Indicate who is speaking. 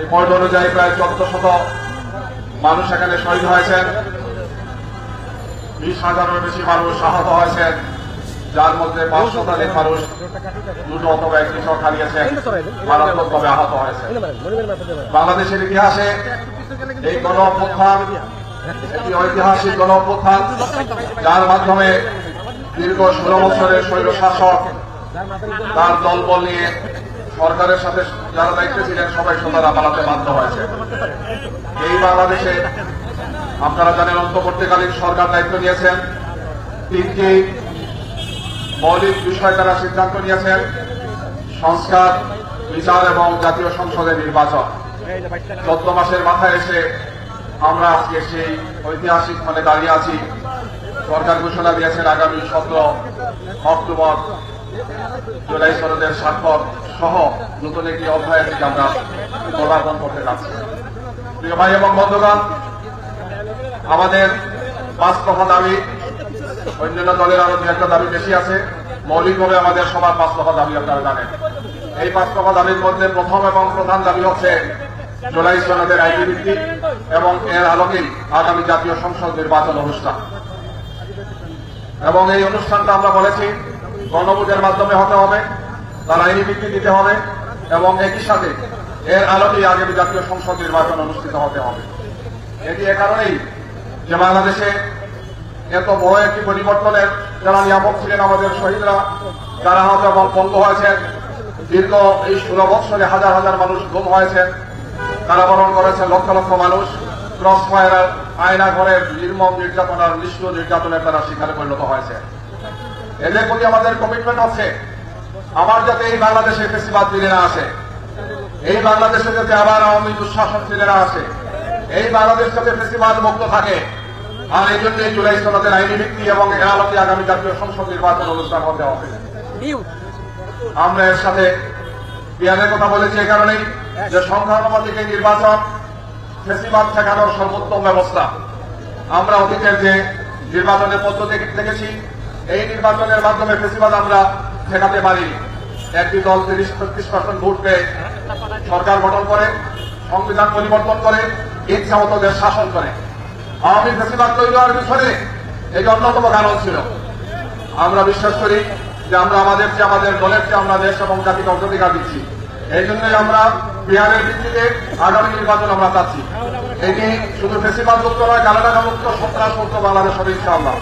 Speaker 1: Report অনুযায়ী প্রায় চোদ্দ শত মানুষ এখানে শহীদ হয়েছেন। বিশ হাজারের বেশি মানুষ আহত হয়েছেন। যার মধ্যে পাঁচ শতাধিক মানুষ, দুটো অথবা একটি সহ হারিয়েছেন মারাত্মকভাবে আহত হয়েছে বাংলাদেশের ইতিহাসে এই গণ একটি ঐতিহাসিক গণ যার মাধ্যমে দীর্ঘ ষোলো বছরের শৈল শাসক তার দলবল নিয়ে সরকারের সাথে যারা দায়িত্বে ছিলেন, সবাই সোনারা পালাতে বাধ্য হয়েছে। এই বাংলাদেশে আপনারা জানেন, অন্তর্বর্তীকালীন সরকার দায়িত্ব নিয়েছেন। তিনটি মৌলিক বিষয় তারা সিদ্ধান্ত নিয়েছেন, সংস্কার, বিচার এবং জাতীয় সংসদের নির্বাচন। চোদ্দ মাসের মাথায় এসে আমরা আজকে সেই ঐতিহাসিক ফলে দাঁড়িয়ে আছি। সরকার ঘোষণা দিয়েছেন আগামী সতেরো অক্টোবর জুলাই সনদের স্বাক্ষর। সহ নতুন একটি অধ্যায়ের দিকে আমরা পদার্পণ করতে যাচ্ছি। প্রিয় ভাই এবং বন্ধুগণ, আমাদের পাঁচ দফা দাবি, অন্যান্য দলের আরও একটা দাবি বেশি আছে। মৌলিকভাবে আমাদের সবার পাঁচ দফা দাবি আপনারা জানেন। এই পাঁচ দফা দাবির মধ্যে প্রথম এবং প্রধান দাবি হচ্ছে জুলাই সনদের আইনি ভিত্তি এবং এর আলোকেই আগামী জাতীয় সংসদ নির্বাচন অনুষ্ঠান। এবং এই অনুষ্ঠানটা আমরা বলেছি, গণভোটের মাধ্যমে হতে হবে। তার আইনি ভিত্তি দিতে হবে এবং একই সাথে এর আলোকেই আগামী জাতীয় সংসদ নির্বাচন অনুষ্ঠিত হতে হবে। এটি এ কারণেই যে বাংলাদেশে এত বড় একটি পরিবর্তনের যারা নিয়ামক ছিলেন আমাদের শহীদরা, যারা হয়তো এবং বন্ধ হয়েছেন, দীর্ঘ এই ষোলো বৎসরে হাজার হাজার মানুষ গুম হয়েছেন কারাবরণ করেছেন লক্ষ লক্ষ মানুষ, ক্রস ফায়ার আয়না ঘরের নির্মম নির্যাতনার নিষ্ঠুর নির্যাতনের তারা শিকারে পরিণত হয়েছে। এদের প্রতি আমাদের কমিটমেন্ট আছে। আমার যাতে এই বাংলাদেশে ফেসিবাদ ফিরে না আসে, এই বাংলাদেশে যাতে আবার আওয়ামী দুঃশাসন ফিরে না আসে, এই বাংলাদেশ যাতে ফেসিবাদ মুক্ত থাকে, আর এই জন্য এই জুলাই সনদের আইনি ভিত্তি এবং আলোকে আগামী জাতীয় সংসদ নির্বাচন অনুষ্ঠান হতে হবে আমরা এর সাথে বিহারের কথা বলেছি এই কারণেই যে সংখ্যানুপাতিক এই নির্বাচন ফেসিবাদ ঠেকানোর সর্বোত্তম ব্যবস্থা। আমরা অতীতের যে নির্বাচনের পদ্ধতি দেখেছি, এই নির্বাচনের মাধ্যমে ফেসিবাদ আমরা ঠেকাতে পারি একটি দল তিরিশ ছত্রিশ পার্সেন্ট ভোট পেয়ে সরকার গঠন করে, সংবিধান পরিবর্তন করে ইচ্ছা মতো দেশ শাসন করে। আওয়ামী ফেসিবাদ তৈরি হওয়ার পিছনে এই অন্যতম কারণ ছিল। আমরা বিশ্বাস করি যে আমরা আমাদের যে আমাদের দলের যে আমরা দেশ এবং জাতিকে অগ্রাধিকার দিচ্ছি। এই জন্যই আমরা বিহারের ভিত্তিতে আগামী নির্বাচন আমরা চাচ্ছি। এটি শুধু ফেসিবাদ মুক্ত নয় কানাডা মুক্ত, সন্ত্রাস মুক্ত বাংলাদেশ হবে ইনশাআল্লাহ।